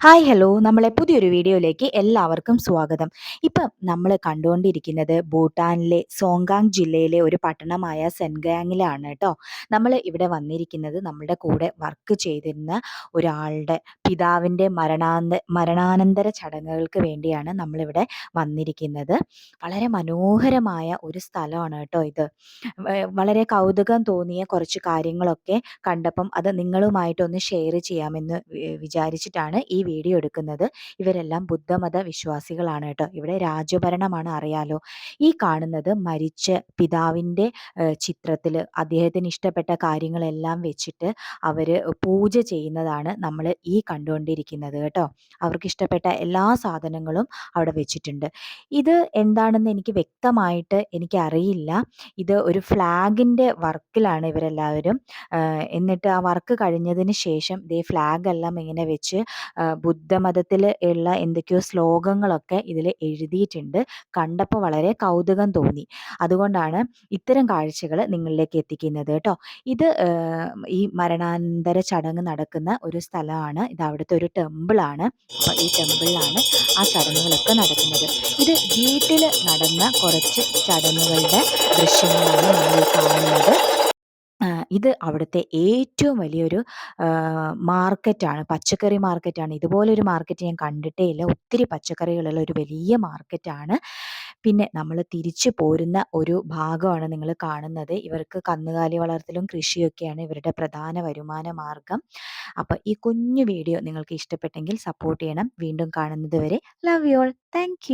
Hi hello നമ്മളെ പുതിയൊരു വീഡിയോയിലേക്ക് എല്ലാവർക്കും സ്വാഗതം. ഇപ്പം നമ്മൾ കണ്ടുകൊണ്ടിരിക്കുന്നത് ഭൂട്ടാനിലെ സോങ്കാങ് ജില്ലയിലെ ഒരു പട്ടണമായ സെൻഗാങ്ങിലാണ് കേട്ടോ. നമ്മൾ ഇവിടെ വന്നിരിക്കുന്നത് നമ്മുടെ കൂടെ വർക്ക് ചെയ്തിരുന്ന ഒരാളുടെ പിതാവിന്റെ മരണാന്ത മരണാനന്തര ചടങ്ങുകൾക്ക് വേണ്ടിയാണ് നമ്മളിവിടെ വന്നിരിക്കുന്നത്. വളരെ മനോഹരമായ ഒരു സ്ഥലമാണ് കേട്ടോ ഇത്. വളരെ കൗതുകം തോന്നിയ കുറച്ച് കാര്യങ്ങളൊക്കെ കണ്ടപ്പം അത് നിങ്ങളുമായിട്ടൊന്ന് ഷെയർ ചെയ്യാമെന്ന് വിചാരിച്ചിട്ടാണ് ഈ വീഡിയോ എടുക്കുന്നത് ഇവരെല്ലാം ബുദ്ധമത വിശ്വാസികളാണ് കേട്ടോ. ഇവിടെ രാജ്യഭരണമാണ് അറിയാലോ. ഈ കാണുന്നത് മരിച്ച പിതാവിന്റെ ചിത്രത്തിൽ അദ്ദേഹത്തിന് ഇഷ്ടപ്പെട്ട കാര്യങ്ങളെല്ലാം വെച്ചിട്ട് അവർ പൂജ ചെയ്യുന്നതാണ് നമ്മൾ ഈ കണ്ടുകൊണ്ടിരിക്കുന്നത് കേട്ടോ. അവർക്ക് ഇഷ്ടപ്പെട്ട എല്ലാ സാധനങ്ങളും അവിടെ വെച്ചിട്ടുണ്ട്. ഇത് എന്താണെന്ന് എനിക്ക് വ്യക്തമായിട്ട് എനിക്കറിയില്ല. ഇത് ഒരു ഫ്ലാഗിന്റെ വർക്കിലാണ് ഇവരെല്ലാവരും. എന്നിട്ട് ആ വർക്ക് കഴിഞ്ഞതിന് ശേഷം ദേ ഫ്ലാഗ് എല്ലാം ഇങ്ങനെ വെച്ച് ബുദ്ധമതത്തിൽ ഉള്ള എന്തൊക്കെയോ ശ്ലോകങ്ങളൊക്കെ ഇതിൽ എഴുതിയിട്ടുണ്ട്. കണ്ടപ്പോൾ വളരെ കൗതുകം തോന്നി. അതുകൊണ്ടാണ് ഇത്തരം കാഴ്ചകൾ നിങ്ങളിലേക്ക് എത്തിക്കുന്നത് കേട്ടോ. ഇത് ഈ മരണാനന്തര ചടങ്ങ് നടക്കുന്ന ഒരു സ്ഥലമാണ്. ഇത് അവിടുത്തെ ഒരു ടെമ്പിളാണ്. അപ്പോൾ ഈ ടെമ്പിളിലാണ് ആ ചടങ്ങുകളൊക്കെ നടക്കുന്നത്. ഇത് വീട്ടിൽ നടന്ന കുറച്ച് ചടങ്ങുകളുടെ ദൃശ്യങ്ങളാണ് നമ്മൾ കാണുന്നത്. ഇത് അവിടുത്തെ ഏറ്റവും വലിയൊരു മാർക്കറ്റാണ്. പച്ചക്കറി മാർക്കറ്റാണ്. ഇതുപോലൊരു മാർക്കറ്റ് ഞാൻ കണ്ടിട്ടേ ഇല്ല. ഒത്തിരി പച്ചക്കറികളുള്ള ഒരു വലിയ മാർക്കറ്റാണ്. പിന്നെ നമ്മൾ തിരിച്ചു പോരുന്ന ഒരു ഭാഗമാണ് നിങ്ങൾ കാണുന്നത്. ഇവർക്ക് കന്നുകാലി വളർത്തലും കൃഷിയൊക്കെയാണ് ഇവരുടെ പ്രധാന വരുമാന മാർഗം. അപ്പോൾ ഈ കുഞ്ഞു വീഡിയോ നിങ്ങൾക്ക് ഇഷ്ടപ്പെട്ടെങ്കിൽ സപ്പോർട്ട് ചെയ്യണം. വീണ്ടും കാണുന്നത് വരെ ലവ് യു ഓൾ താങ്ക്